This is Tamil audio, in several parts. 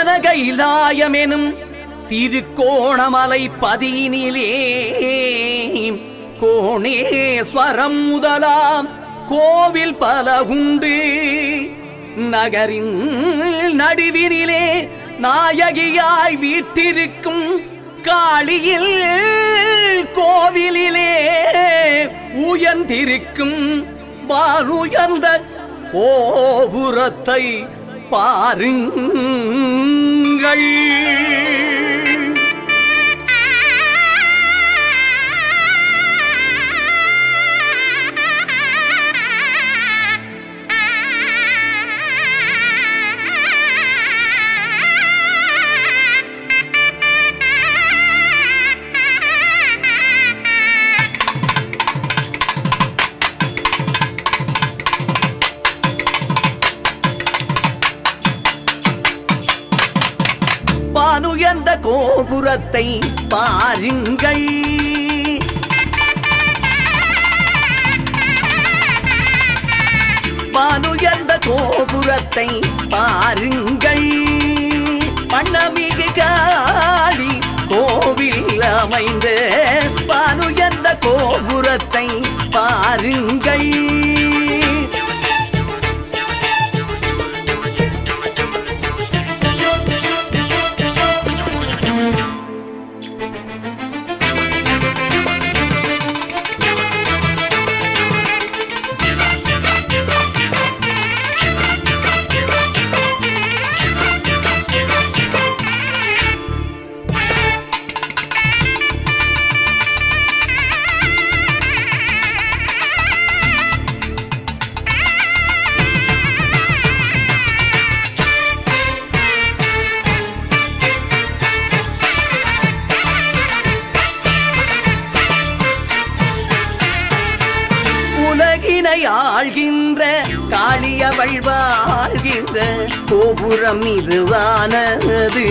திருமகைலாயமெனும் திருக்கோணமலை பதியினிலே. கோணேஸ்வரம் முதலாம் கோவில் பல உண்டு. நகரின் நடுவினிலே நாயகியாய் வீட்டிருக்கும் காளியில் கோவிலிலே உயர்ந்திருக்கும் வானுயர்ந்த கோபுரத்தை பாருங்க பாருங்கள் உயர்ந்த கோபுரத்தை பாருங்கள். வானுயர்ந்த கோபுரத்தை பாருங்கள். பண்ணமிகு காளி கோவில் அமைந்த வானுயர்ந்த கோபுரத்தை பாருங்கள். உலகினை ஆள்கின்ற காளியவள் வாழ்கின்ற கோபுரம் இதுவானது.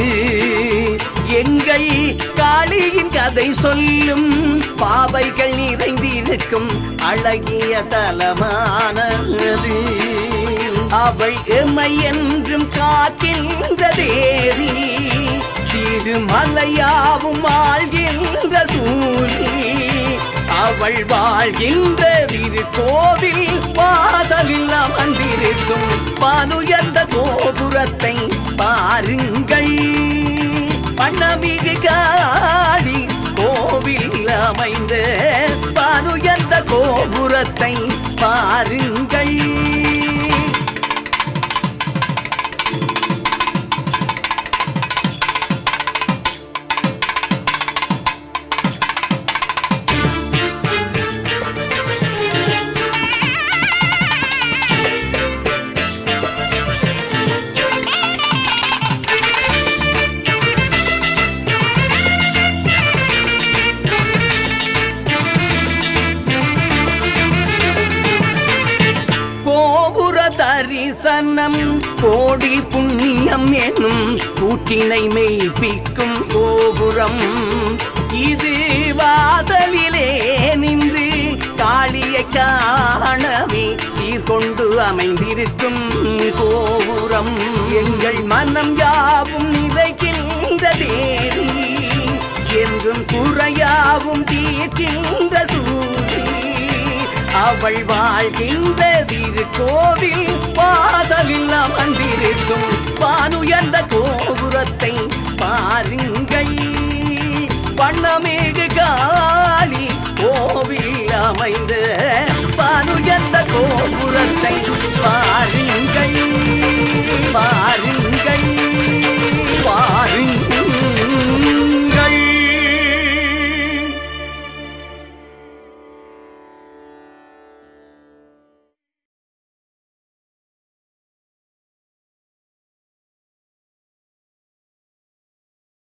எங்கள் காளியின் கதை சொல்லும் பாவைகள் நிறைந்திருக்கும் அழகிய தலமானது. அவள் எமை என்றும் காக்கின்ற தேவி திருமலையாவும் ஆழ்கின்ற சூழி. அவள் வாழ்கின்ற திருக்கோவில் வாதலில் அமர்ந்திருக்கும் பானுயர்ந்த கோபுரத்தை தரிசனம் கோடி புண்ணியம் எனும் கூட்டினை மெய்ப்பிக்கும் கோபுரம். இது வாதலிலே நின்று காளியை காணவே சீர்கொண்டு அமைந்திருக்கும் கோபுரம். எங்கள் மனம் யாவும் நிலைக்கின்ற தேவி என்றும் குறையாவும் தீர்க்கின்ற சூழி அவள் வாழ்கின்ற திருக்கோவில் கோபுரத்தை பாருங்கள். வண்ணமேகு காளி கோவில் அமைந்த வானுயர்ந்த கோபுரத்தை பாருங்கள்.